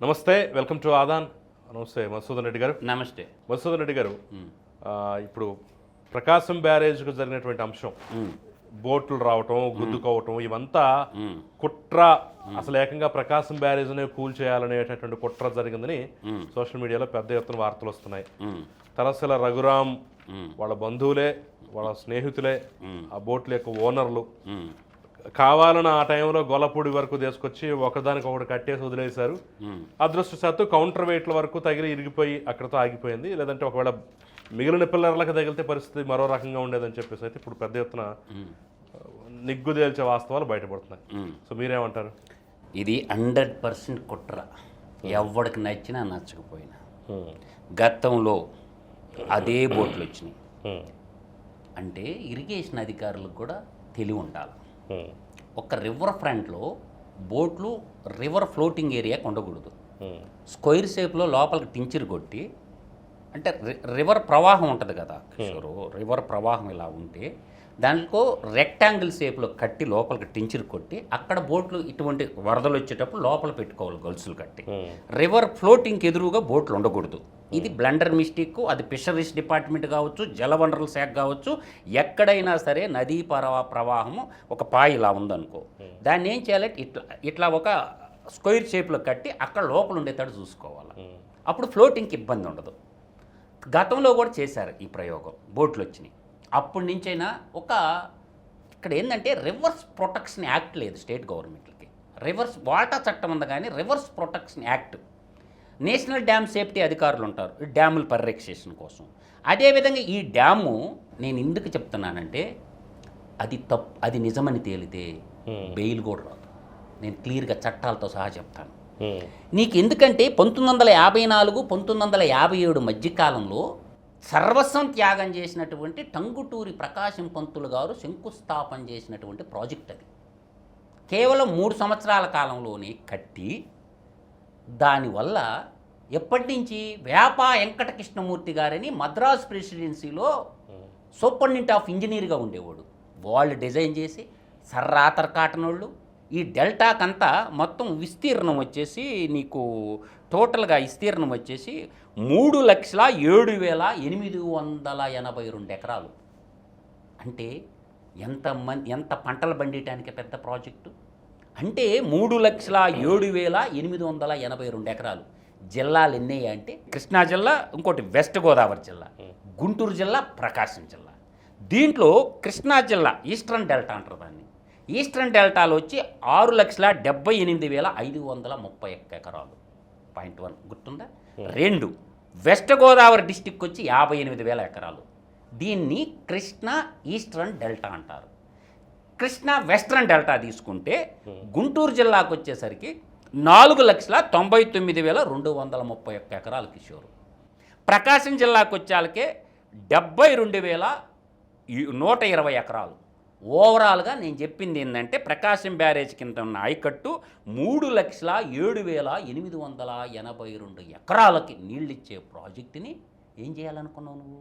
నమస్తే welcome to Aadan. నమస్తే మధుసూదన్ రెడ్డి గారు. నమస్తే. మధుసూదన్ రెడ్డి గారు ఇప్పుడు ప్రకాశం బ్యారేజ్కు జరిగినటువంటి అంశం. బోట్లు రావటం గుద్దుకోవటం ఇవంతా కుట్ర అసలు ఏకంగా ప్రకాశం బ్యారేజ్నే కూల్ చేయాలనేటటువంటి కుట్ర జరిగిందని సోషల్ మీడియాలో పెద్ద ఎత్తున వార్తలు వస్తున్నాయి. తలసల రఘురాం వాళ్ళ బంధువులే వాళ్ళ స్నేహితులే ఆ బోట్ల యొక్క ఓనర్లు కావాలని ఆ టైంలో గొల్లపూడి వరకు తీసుకొచ్చి ఒకదానికి ఒకటి కట్టేసి వదిలేశారు. అదృష్టశాత్తు కౌంటర్ వెయిట్ల వరకు తగిలి ఇరిగిపోయి అక్కడతో ఆగిపోయింది. లేదంటే ఒకవేళ మిగిలిన పిల్లర్లకు తగిలితే పరిస్థితి మరో రకంగా ఉండేదని చెప్పేసి అయితే ఇప్పుడు పెద్ద ఎత్తున నిగ్గు తేల్చే వాస్తవాలు బయటపడుతున్నాయి. సో మీరేమంటారు? ఇది హండ్రెడ్ పర్సెంట్ కుట్ర. ఎవడికి నచ్చినా నచ్చకపోయినా. గతంలో అదే బోట్లు వచ్చినాయి. అంటే ఇరిగేషన్ అధికారులకు కూడా తెలివి ఉండాలి. ఒక రివర్ ఫ్రంట్లో బోట్లు రివర్ ఫ్లోటింగ్ ఏరియాకి ఉండకూడదు. స్క్వైర్ షేప్లో లోపలికి టించర్ కొట్టి అంటే రివర్ ప్రవాహం ఉంటుంది కదా కిషోరు రివర్ ప్రవాహం ఇలా ఉంటే దాంట్లో రెక్టాంగిల్ షేప్లో కట్టి లోపలికి టించర్ కొట్టి అక్కడ బోట్లు ఇటువంటి వరదలు వచ్చేటప్పుడు లోపల పెట్టుకోవాలి గొలుసులు కట్టి. రివర్ ఫ్లోటింగ్కి ఎదురుగా బోట్లు ఉండకూడదు. ఇది బ్లండర్ మిస్టేక్ అది ఫిషరీస్ డిపార్ట్మెంట్ కావచ్చు జలవనరుల శాఖ కావచ్చు ఎక్కడైనా సరే నదీ పరవా ప్రవాహము ఒక పాయ ఇలా ఉందనుకో దాన్ని ఏం చేయాలి? ఇట్లా ఇట్లా ఒక స్క్వైర్ షేప్లో కట్టి అక్కడ లోపల ఉండేటట్టు చూసుకోవాలి. అప్పుడు ఫ్లోటింగ్కి ఇబ్బంది ఉండదు. గతంలో కూడా చేశారు ఈ ప్రయోగం బోట్లు వచ్చినాయి. అప్పటి నుంచైనా ఒక ఇక్కడ ఏంటంటే రివర్స్ ప్రొటెక్షన్ యాక్ట్ లేదు స్టేట్ గవర్నమెంట్లకి. రివర్స్ వాటా చట్టం ఉంది కానీ rivers protection act national dam safety అధికారులు ఉంటారు డ్యాముల పరిరక్షణ కోసం. అదేవిధంగా ఈ డ్యాము నేను ఎందుకు చెప్తున్నానంటే అది తప్పు అది నిజమని తేలితే బెయిల్ కూడా రాదు. నేను క్లియర్గా చట్టాలతో సహా చెప్తాను. నీకు ఎందుకంటే పంతొమ్మిది వందల యాభై నాలుగు పంతొమ్మిది వందల యాభై ఏడు మధ్యకాలంలో సర్వస్వం త్యాగం చేసినటువంటి టంగుటూరి ప్రకాశం పంతులు గారు శంకుస్థాపన చేసినటువంటి ప్రాజెక్ట్ అది. కేవలం మూడు సంవత్సరాల కాలంలోనే కట్టి దానివల్ల ఎప్పటి నుంచి వేపా వెంకట కృష్ణమూర్తి గారని మద్రాస్ ప్రెసిడెన్సీలో సూపరింటెండెంట్ ఆఫ్ ఇంజనీర్గా ఉండేవాడు. వాళ్ళు డిజైన్ చేసి సర్రాతర్ కాటనోళ్ళు ఈ డెల్టాకంతా మొత్తం విస్తీర్ణం వచ్చేసి నీకు టోటల్గా విస్తీర్ణం వచ్చేసి మూడు లక్షల ఏడు వేల ఎనిమిది వందల ఎనభై రెండు ఎకరాలు. అంటే ఎంత మంది ఎంత పంటలు పండియటానికి పెద్ద ప్రాజెక్టు? అంటే మూడు లక్షల ఏడు వేల ఎనిమిది వందల ఎనభై రెండు ఎకరాలు. జిల్లాలు ఎన్ని అంటే కృష్ణా జిల్లా ఇంకోటి వెస్ట్ గోదావరి జిల్లా గుంటూరు జిల్లా ప్రకాశం జిల్లా. దీంట్లో కృష్ణా జిల్లా ఈస్టర్న్ డెల్టా అంటారు దాన్ని. ఈస్టర్న్ డెల్టాలో వచ్చి ఆరు లక్షల డెబ్బై ఎనిమిది వేల ఐదు వందల ముప్పై ఒక్క ఎకరాలు. పాయింట్ వన్ గుర్తుందా? రెండు వెస్ట్ గోదావరి డిస్టిక్ వచ్చి యాభై ఎనిమిది వేల ఎకరాలు. దీన్ని కృష్ణా ఈస్టర్న్ డెల్టా అంటారు. కృష్ణా వెస్ట్రన్ డెల్టా తీసుకుంటే గుంటూరు జిల్లాకు వచ్చేసరికి నాలుగు లక్షల తొంభై తొమ్మిది వేల రెండు వందల ముప్పై ఒక్క ఎకరాలు కిషోరు. ప్రకాశం జిల్లాకు వచ్చేళ్ళకే డెబ్బై రెండు వేల నూట ఇరవై ఎకరాలు. ఓవరాల్గా నేను చెప్పింది ఏంటంటే ప్రకాశం బ్యారేజ్ కింద ఉన్న ఆయకట్టు మూడు లక్షల ఏడు వేల ఎనిమిది వందల ఎనభై రెండు ఎకరాలకి నీళ్ళిచ్చే ప్రాజెక్టుని ఏం చేయాలనుకున్నావు నువ్వు?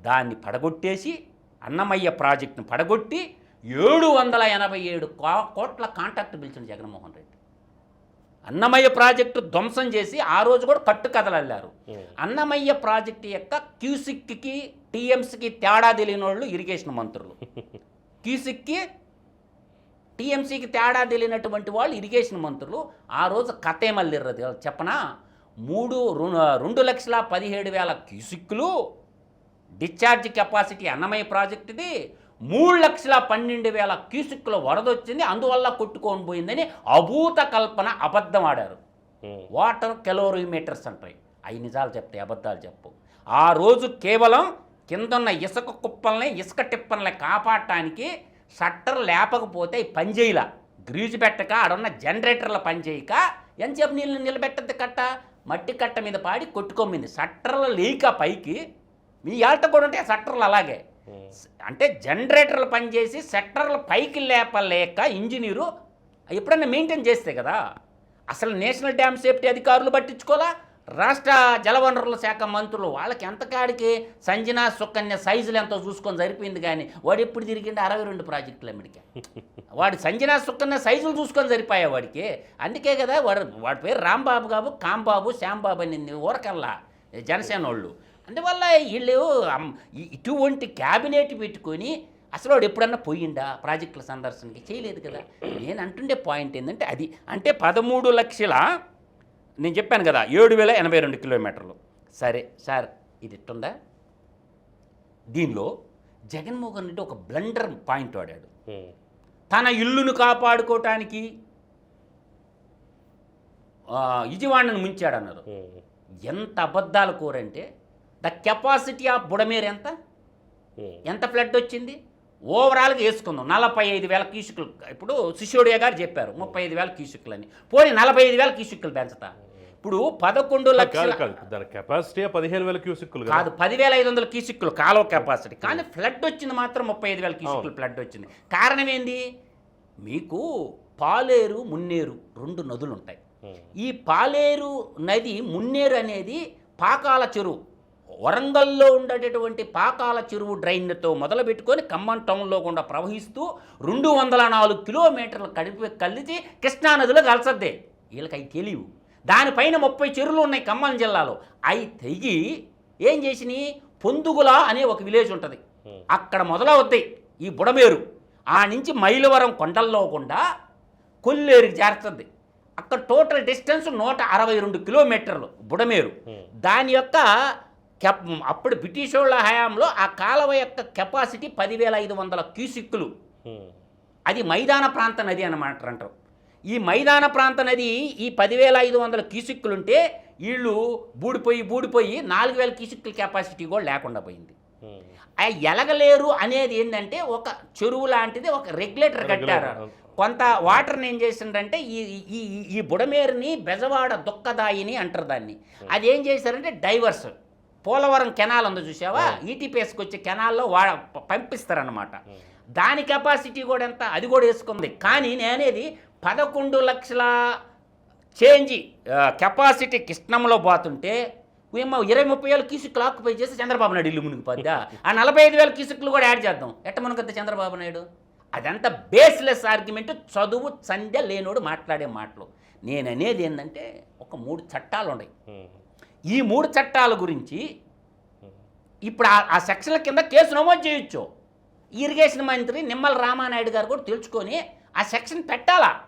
దాన్ని పడగొట్టేసి అన్నమయ్య ప్రాజెక్టును పడగొట్టి ఏడు వందల ఎనభై ఏడు కో- కోట్ల కాంట్రాక్ట్ పిలిచిన జగన్మోహన్ రెడ్డి. అన్నమయ్య ప్రాజెక్టు ధ్వంసం చేసి ఆ రోజు కూడా కట్టుకథలు అల్లారు అన్నమయ్య ప్రాజెక్టు యొక్క క్యూసిక్కి టీఎంసీకి తేడా తెలియని వాళ్ళు ఇరిగేషన్ మంత్రులు. క్యూసిక్కి టీఎంసీకి తేడా తెలియనటువంటి వాళ్ళు ఇరిగేషన్ మంత్రులు. ఆ రోజు కథ ఏమల్లిర్రది చెప్పనా? మూడు రెండు లక్షల పదిహేడు వేల క్యూసిక్లు డిశ్చార్జ్ కెపాసిటీ అన్నమయ్య ప్రాజెక్టుది మూడు లక్షల పన్నెండు వేల క్యూసిక్ల వరద వచ్చింది అందువల్ల కొట్టుకొని పోయిందని అభూత కల్పన అబద్ధం ఆడారు. వాటర్ కెలోరీమీటర్స్ అంటాయి. అవి నిజాలు చెప్తాయి అబద్ధాలు చెప్పు. ఆ రోజు కేవలం కిందన్న ఇసుక కుప్పల్ని ఇసుక టిప్పల్ని కాపాడటానికి షట్టర్ లేపకపోతే పనిచేయలా గ్రీజు పెట్టక ఆడున్న జనరేటర్ల పనిచేయక ఎంతసేపు నీళ్ళు నిలబెట్టద్ది కట్ట? మట్టి కట్ట మీద పాడి కొట్టుకోమింది షట్టర్లు లేక పైకి మీ ఆల్ట కూడా ఉంటే షట్టర్లు అలాగే. అంటే జనరేటర్లు పనిచేసి షట్టర్లు పైకి లేపలేక ఇంజనీరు ఎప్పుడైనా మెయింటైన్ చేస్తే కదా అసలు నేషనల్ డ్యామ్ సేఫ్టీ అధికారులు పట్టించుకోవాలా? రాష్ట్ర జలవనరుల శాఖ మంత్రులు వాళ్ళకి ఎంతకాడికి సంజన సుకన్య సైజులు ఎంతో చూసుకొని సరిపోయింది కానీ వాడు ఎప్పుడు తిరిగిండి అరవై రెండు ప్రాజెక్టులు అమ్మడికి. వాడు సంజన సుకన్య సైజులు చూసుకొని సరిపోయా వాడికి. అందుకే కదా వాడు వాడి పేరు రాంబాబు కాదు కాంబాబు శ్యాంబాబు అని ఊరకల్లా జనసేన వాళ్ళు అందువల్ల వీళ్ళు ఇటువంటి క్యాబినెట్ పెట్టుకొని అసలు వాడు ఎప్పుడన్నా పోయిండా ప్రాజెక్టుల సందర్శనకి? చేయలేదు కదా. నేను అంటుండే పాయింట్ ఏంటంటే అది. అంటే పదమూడు లక్షల నేను చెప్పాను కదా ఏడు వేల ఎనభై రెండు కిలోమీటర్లు. సరే సార్ ఇది ఇట్టుందా? దీనిలో జగన్మోహన్ రెడ్డి ఒక బ్లండర్ పాయింట్ వాడాడు. తన ఇల్లును కాపాడుకోవటానికి విజయవాడను ముంచాడన్నారు. ఉమ్, ఎంత అబద్ధాలు కోరంటే ద కెపాసిటీ ఆఫ్ బుడమేరు ఎంత? ఎంత ఫ్లడ్ వచ్చింది? ఓవరాల్గా వేసుకుందాం. నలభై ఐదు వేల కీసుకులు ఇప్పుడు శిష్యుడియ గారు చెప్పారు ముప్పై ఐదు వేల కీసుకులు అని పోనీ నలభై ఐదు వేల కీసుకులు పెంచుతా. ఇప్పుడు పదకొండు లక్షల దాని కెపాసిటీ పదిహేను వేల క్యూసిక్కులు కదా. పదివేల ఐదు వందల కీసుక్కులు కాలువ కెపాసిటీ కానీ ఫ్లడ్ వచ్చింది మాత్రం ముప్పై ఐదు వేల కీసుక్కులు ఫ్లడ్ వచ్చింది. కారణం ఏంది? మీకు పాలేరు మున్నేరు రెండు నదులు ఉంటాయి ఈ పాలేరు నది మున్నేరు అనేది పాకాల చెరువు. వరంగల్లో ఉండేటటువంటి పాకాల చెరువు డ్రైన్తో మొదలు పెట్టుకొని ఖమ్మం టౌన్లో గుండా ప్రవహిస్తూ రెండు వందల నాలుగు కిలోమీటర్లు కడిపి కలిసి కృష్ణా నదిలో కలసద్దే వీళ్ళకి అవి తెలియవు. దానిపైన ముప్పై చెరువులు ఉన్నాయి ఖమ్మం జిల్లాలో. అవి తెగి ఏం చేసినాయి పొందుగుల అనే ఒక విలేజ్ ఉంటుంది. అక్కడ మొదలవుతాయి ఈ బుడమేరు. ఆ నుంచి మైలవరం కొండల్లో గుండా కొల్లేరుకి చేరుతుంది అక్కడ టోటల్ డిస్టెన్స్ నూట అరవై రెండు కిలోమీటర్లు బుడమేరు. దాని యొక్క కెప్ అప్పుడు బ్రిటిష్ వాళ్ళ హయాంలో ఆ కాలువ యొక్క కెపాసిటీ పదివేల ఐదు వందల క్యూసిక్కులు. అది మైదాన ప్రాంత నది అన్నమాట అంటారు. ఈ మైదాన ప్రాంత నది ఈ పదివేల ఐదు వందల క్యూసిక్కులు ఉంటే వీళ్ళు బూడిపోయి బూడిపోయి నాలుగు వేల క్యూసిక్కుల కెపాసిటీ కూడా లేకుండా పోయింది. ఆ ఎలగలేరు అనేది ఏంటంటే ఒక చెరువు లాంటిది ఒక రెగ్యులేటర్ కట్టారు. కొంత వాటర్ని ఏం చేసిండ్రంటే ఈ ఈ ఈ- ఈ బుడమేరుని బెజవాడ దుక్కదాయిని అంటారు దాన్ని. అది ఏం చేశారంటే డైవర్స్. పోలవరం కెనాల్ ఉంది చూసావా? ఈటీపీఎస్కి వచ్చే కెనాల్లో వా ప- పంపిస్తారన్నమాట. దాని కెపాసిటీ కూడా ఎంత? అది కూడా వేసుకుంది. కానీ నేనేది పదకొండు లక్షల చేంజ్ కెపాసిటీ కృష్ణంలో పోతుంటే ఏమో ఇరవై ముప్పై వేల కీసుకులు ఆక్యుపై చేసి చంద్రబాబు నాయుడు ఇల్లు మునిగిపోద్దా? ఆ నలభై ఐదు వేల కీసుకులు కూడా యాడ్ చేద్దాం. ఎట్ట మునగద్దా చంద్రబాబు నాయుడు? అదంతా బేస్లెస్ ఆర్గ్యుమెంట్ చదువు సంధ్య లేనోడు మాట్లాడే మాటలు. నేను అనేది ఏంటంటే ఒక మూడు చట్టాలు ఉన్నాయి ఈ మూడు చట్టాల గురించి ఇప్పుడు ఆ- సెక్షన్ల కింద కేసు నమోదు చేయొచ్చు. ఇరిగేషన్ మంత్రి నిమ్మల రామానాయుడు గారు కూడా తెలుసుకొని ఆ సెక్షన్ పెట్టాలా?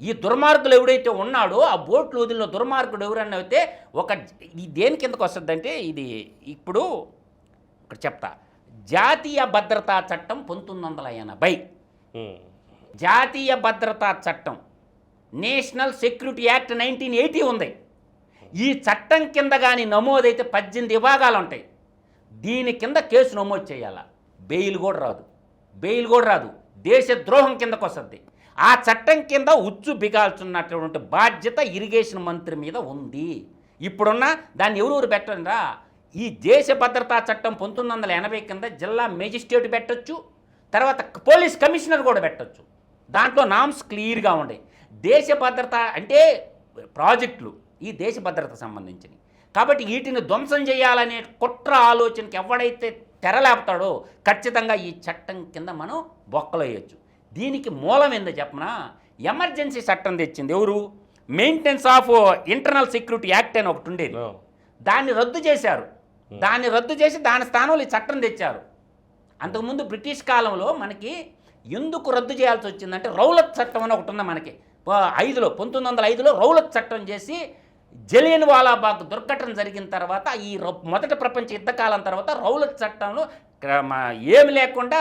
ఈ దుర్మార్గులు ఎవడైతే ఉన్నాడో ఆ బోట్లు వదిలిన దుర్మార్గుడు ఎవరన్నా అయితే ఒక ఈ దేని కిందకు వస్తుందంటే ఇది ఇప్పుడు ఇక్కడ చెప్తా. జాతీయ భద్రతా చట్టం పంతొమ్మిది వందల ఎనభై. జాతీయ భద్రతా చట్టం. National Security Act nineteen eighty ఉంది. ఈ చట్టం కింద కానీ నమోదైతే పద్దెనిమిది విభాగాలు ఉంటాయి దీని కింద కేసు నమోదు చేయాలా? బెయిల్ కూడా రాదు. బెయిల్ కూడా రాదు. దేశ ద్రోహం కిందకు వస్తుంది. ఆ చట్టం కింద ఉచ్చు బిగాల్చున్నటువంటి బాధ్యత ఇరిగేషన్ మంత్రి మీద ఉంది. ఇప్పుడున్న దాన్ని ఎవరెవరు పెట్టండిరా ఈ దేశ భద్రతా చట్టం పంతొమ్మిది వందల ఎనభై కింద జిల్లా మేజిస్ట్రేట్ పెట్టొచ్చు. తర్వాత పోలీస్ కమిషనర్ కూడా పెట్టొచ్చు. దాంట్లో నామ్స్ క్లియర్గా ఉండే. దేశ భద్రత అంటే ప్రాజెక్టులు. ఈ దేశ భద్రత సంబంధించినవి. కాబట్టి వీటిని ధ్వంసం చేయాలనే కుట్ర ఆలోచనకి ఎవడైతే తెరలేపుతాడో ఖచ్చితంగా ఈ చట్టం కింద మనం బొక్కలు వేయచ్చు దీనికి మూలం ఏందో చెప్పనా? ఎమర్జెన్సీ చట్టం తెచ్చింది ఎవరు? Maintenance of Internal Security Act అని ఒకటి ఉండేది. దాన్ని రద్దు చేశారు. దాన్ని రద్దు చేసి దాని స్థానంలో ఈ చట్టం తెచ్చారు. అంతకుముందు బ్రిటిష్ కాలంలో మనకి ఎందుకు రద్దు చేయాల్సి వచ్చిందంటే రౌలత్ చట్టం అని ఒకటి ఉంది మనకి. ఐదులో పంతొమ్మిది వందల ఐదులో రౌలత్ చట్టం చేసి జలియన్ వాలాబాగ్ దుర్ఘటన జరిగిన తర్వాత ఈ మొదటి ప్రపంచ యుద్ధ కాలం తర్వాత రౌలత్ చట్టంలో ఏమి లేకుండా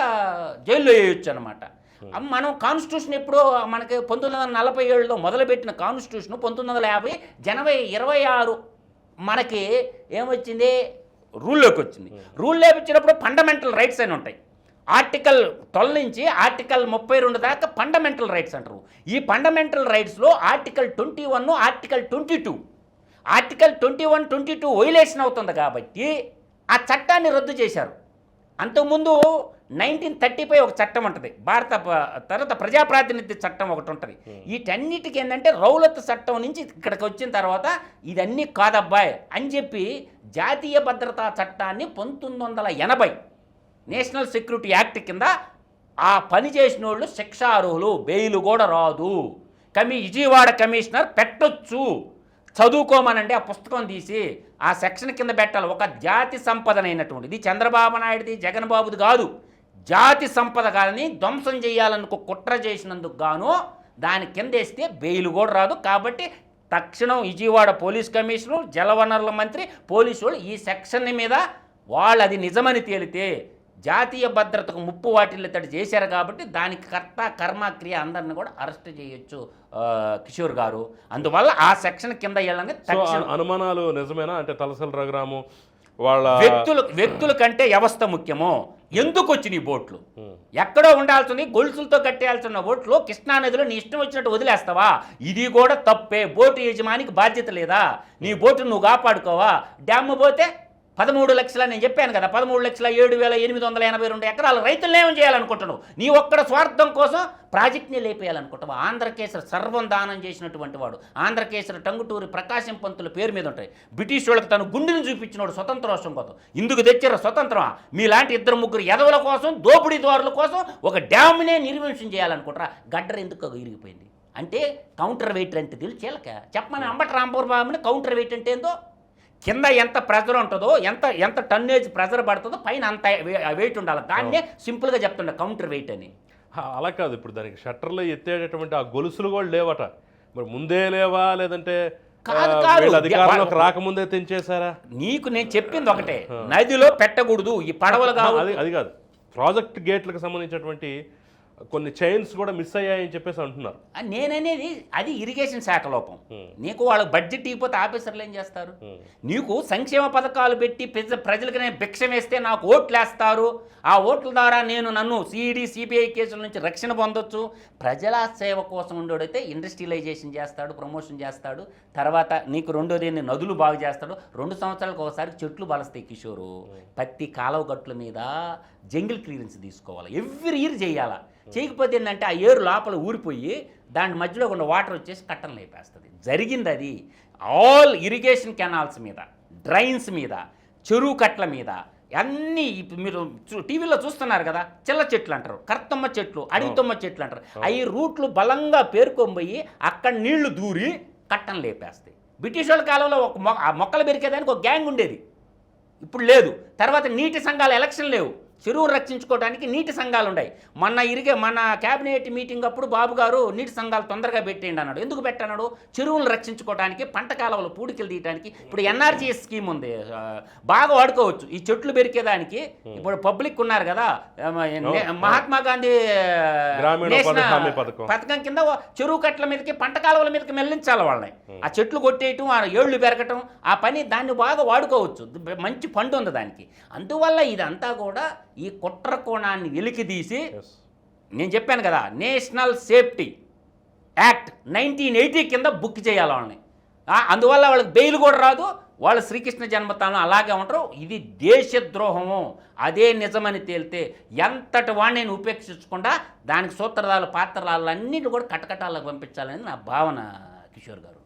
జైల్లో వేయొచ్చు అనమాట మనం కాన్స్టిట్యూషన్ ఎప్పుడో మనకి పంతొమ్మిది వందల నలభై ఏడులో మొదలుపెట్టిన కాన్స్టిట్యూషన్ పంతొమ్మిది వందల యాభై జనవరి ఇరవై ఆరు మనకి ఏమొచ్చింది? రూల్లోకి వచ్చింది రూల్లోకి వచ్చినప్పుడు ఫండమెంటల్ రైట్స్ అని ఉంటాయి. ఆర్టికల్ ట్వెల్వ్ నుంచి ఆర్టికల్ ముప్పై రెండు దాకా ఫండమెంటల్ రైట్స్ అంటారు. ఈ fundamental రైట్స్లో article twenty one article twenty two article twenty one twenty two violation అవుతుంది కాబట్టి ఆ చట్టాన్ని రద్దు చేశారు. అంతకుముందు నైన్టీన్ థర్టీ ఫైవ్ ఒక చట్టం ఉంటుంది. భారత తర్వాత ప్రజాప్రాతినిధ్య చట్టం ఒకటి ఉంటుంది. వీటన్నిటికి ఏంటంటే రౌలత్ చట్టం నుంచి ఇక్కడికి వచ్చిన తర్వాత ఇదన్నీ కాదబ్బాయ్ అని చెప్పి జాతీయ భద్రతా చట్టాన్ని పంతొమ్మిది వందల ఎనభై నేషనల్ సెక్యూరిటీ యాక్ట్ కింద ఆ పని చేసిన వాళ్ళు శిక్షార్హులు బెయిల్ కూడా రాదు. కమి విజయవాడ కమిషనర్ పెట్టొచ్చు. చదువుకోమనంటే ఆ పుస్తకం తీసి ఆ సెక్షన్ కింద పెట్టాలి. ఒక జాతి సంపదనైనటువంటి ఇది చంద్రబాబు నాయుడిది జగన్ బాబుది కాదు. జాతి సంపద కాదని ధ్వంసం చేయాలనుకో కుట్ర చేసినందుకు గాను దాని కింద వేస్తే బెయిల్ కూడా రాదు. కాబట్టి తక్షణం విజయవాడ పోలీస్ కమిషనర్ జలవనరుల మంత్రి పోలీసు వాళ్ళు ఈ సెక్షన్ మీద వాళ్ళు అది నిజమని తేలితే జాతీయ భద్రతకు ముప్పు వాటిల్లితడు చేశారు కాబట్టి దానికి కర్త కర్మ క్రియ అందరిని కూడా అరెస్ట్ చేయొచ్చు కిషోర్ గారు. అందువల్ల ఆ సెక్షన్ కింద అను- అనుమానాలు నిజమేనా? అంటే తలసల రఘురాము వాళ్ళ వ్యక్తులు వ్యక్తుల కంటే వ్యవస్థ ముఖ్యమో. ఎందుకు వచ్చినాయి బోట్లు? ఎక్కడో ఉండాల్సింది గొలుసులతో కట్టేయాల్సిన బోట్లు కృష్ణానదిలో నీ ఇష్టం వచ్చినట్టు వదిలేస్తావా? ఇది కూడా తప్పే. బోటు యజమానికి బాధ్యత లేదా? నీ బోటు నువ్వు కాపాడుకోవా? డ్యామ్ పోతే పదమూడు లక్షల నేను చెప్పాను కదా పదమూడు లక్షల ఏడు వేల ఎనిమిది వందల ఎనభై రెండు ఎకరాల రైతులను ఏం చేయాలనుకుంటున్నావు? నీ ఒక్కడ స్వార్థం కోసం ప్రాజెక్ట్ని లేపేయాలనుకుంటావు ఆంధ్రకేశ్వర సర్వం దానం చేసినటువంటి వాడు ఆంధ్రకేశ్వర టంగుటూరి ప్రకాశం పంతుల పేరు మీద ఉంటాయి. బ్రిటిష్ వాళ్ళకి తను గుండెని చూపించినోడు స్వతంత్రోత్సవం కోసం. ఇందుకు తెచ్చారు స్వతంత్రం మీలాంటి ఇద్దరు ముగ్గురు ఎదవల కోసం దోపిడీదారుల కోసం ఒక డ్యామ్నే నిర్వంశం చేయాలనుకుంటారా? గడ్డర ఎందుకు ఇరిగిపోయింది? అంటే కౌంటర్ వెయిట్ అంటే తెలిసి చీలక. చెప్పమని అంబట రాంపూర్ బాబుని కౌంటర్ వెయిట్ అంటే ఏందో? కింద ఎంత ప్రెజర్ ఉంటుందో ఎంత ఎంత టన్నేజ్ ప్రెజర్ పడుతుందో పైన అంత వెయిట్ ఉండాలి. దాన్నే సింపుల్గా చెప్తుండే కౌంటర్ వెయిట్ అని. అలా కాదు. ఇప్పుడు దానికి షట్టర్లో ఎత్తేటటువంటి ఆ గొలుసులు కూడా లేవట. మరి ముందే లేవా? లేదంటే కాదు, కాదు. అధికారంలోకి రాకముందే తెంచేశారా? నీకు నేను చెప్పింది ఒకటే. నదిలో పెట్టకూడదు. ఈ పడవలు కావు. అది అది కాదు. ప్రాజెక్ట్ గేట్లకు సంబంధించినటువంటి కొన్ని చైన్స్ కూడా మిస్ అయ్యాయని చెప్పేసి అంటున్నారు. నేననేది అది ఇరిగేషన్ శాఖ లోపం. నీకు వాళ్ళ బడ్జెట్ ఇవ్వకపోతే ఆఫీసర్లు ఏం చేస్తారు? నీకు సంక్షేమ పథకాలు పెట్టి ప్రజ ప్రజలకు నేను భిక్షం వేస్తే నాకు ఓట్లు వేస్తారు. ఆ ఓట్ల ద్వారా నేను నన్ను సిఈడి సిబిఐ కేసుల నుంచి రక్షణ పొందొచ్చు. ప్రజల సేవ కోసం ఉండేడైతే ఇండస్ట్రియలైజేషన్ చేస్తాడు ప్రమోషన్ చేస్తాడు. తర్వాత నీకు రెండోది నదులు బాగు చేస్తాడు. రెండు సంవత్సరాలకు ఒకసారి చెట్లు బలస్తాయి కిషోరు. ప్రతి కాలువ గట్ల మీద జంగిల్ క్లియరెన్స్ తీసుకోవాలి. ఎవ్రీ ఇయర్ చేయాలా. చేయకపోతే ఏంటంటే ఆ ఏరు లోపల ఊరిపోయి దాని మధ్యలో ఉన్న వాటర్ వచ్చేసి కట్టలు లేపేస్తుంది. జరిగింది అది ఆల్ ఇరిగేషన్ కెనాల్స్ మీద డ్రైన్స్ మీద చెరువు కట్ల మీద అన్నీ మీరు టీవీలో చూస్తున్నారు కదా చిల్ల చెట్లు అంటారు కర్తమ్మ చెట్లు అడిగితమ్మ చెట్లు అంటారు. అవి రూట్లు బలంగా పేరుకొని అక్కడ నీళ్ళు దూరి కట్టను లేపేస్తాయి బ్రిటిష్ వాళ్ళ కాలంలో ఒక మొక్కలు పెరిగేదానికి ఒక గ్యాంగ్ ఉండేది. ఇప్పుడు లేదు. తర్వాత నీటి సంఘాల ఎలక్షన్ లేవు. చెరువును రక్షించుకోవడానికి నీటి సంఘాలు ఉన్నాయి మొన్న ఇరిగే మన క్యాబినెట్ మీటింగ్ అప్పుడు బాబు గారు నీటి సంఘాలు తొందరగా పెట్టేయండి అన్నాడు ఎందుకు పెట్టన్నాడు చెరువులను రక్షించుకోవడానికి పంట కాలువలు పూడికలు తీయడానికి ఇప్పుడు ఎన్ఆర్జీఎస్ స్కీమ్ ఉంది. బాగా వాడుకోవచ్చు. ఈ చెట్లు పెరికేదానికి ఇప్పుడు పబ్లిక్ ఉన్నారు కదా మహాత్మా గాంధీ పథకం. కింద చెరువు కట్ల మీదకి పంట కాలువల మీదకి మెల్లించాలి వాళ్ళని. ఆ చెట్లు కొట్టేయటం ఆ ఏళ్ళు పెరగటం ఆ పని దాన్ని బాగా వాడుకోవచ్చు. మంచి పండు ఉంది దానికి. అందువల్ల ఇదంతా కూడా ఈ కుట్ర కోణాన్ని వెలికితీసి ఎస్ నేను చెప్పాను కదా national safety act nineteen eighty కింద బుక్ చేయాలి వాళ్ళని. అందువల్ల వాళ్ళకి బెయిల్ కూడా రాదు వాళ్ళు శ్రీకృష్ణ జన్మస్థానం అలాగే ఉంటారు. ఇది దేశద్రోహము. అదే నిజమని తేలితే ఎంతటి వాడిని ఉపేక్షించకుండా దానికి సూత్రధారులు పాత్రలు కూడా కటకటాలకు పంపించాలని నా భావన కిషోర్ గారు.